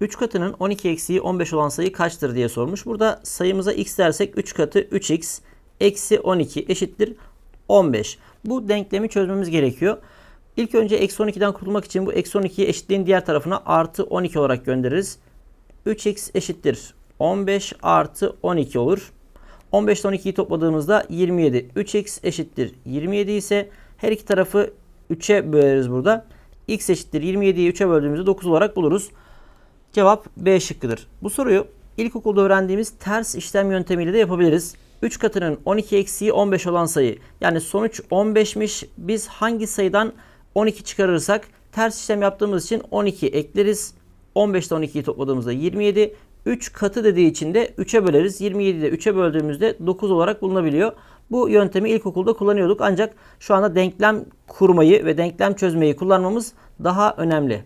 3 katının 12 eksiği 15 olan sayı kaçtır diye sormuş. Burada sayımıza x dersek 3 katı 3x eksi 12 eşittir 15. Bu denklemi çözmemiz gerekiyor. İlk önce eksi 12'den kurtulmak için bu eksi 12'yi eşitliğin diğer tarafına artı 12 olarak göndeririz. 3x eşittir 15 artı 12 olur. 15 ile 12'yi topladığımızda 27. 3x eşittir 27 ise her iki tarafı 3'e böleriz burada. x eşittir 27'yi 3'e böldüğümüzde 9 olarak buluruz. Cevap B şıkkıdır. Bu soruyu ilkokulda öğrendiğimiz ters işlem yöntemiyle de yapabiliriz. 3 katının 12 eksiği 15 olan sayı. Yani sonuç 15'miş. Biz hangi sayıdan 12 çıkarırsak ters işlem yaptığımız için 12 ekleriz. 15 ile 12'yi topladığımızda 27. 3 katı dediği için de 3'e böleriz. 27'yi de 3'e böldüğümüzde 9 olarak bulunabiliyor. Bu yöntemi ilkokulda kullanıyorduk ancak şu anda denklem kurmayı ve denklem çözmeyi kullanmamız daha önemli.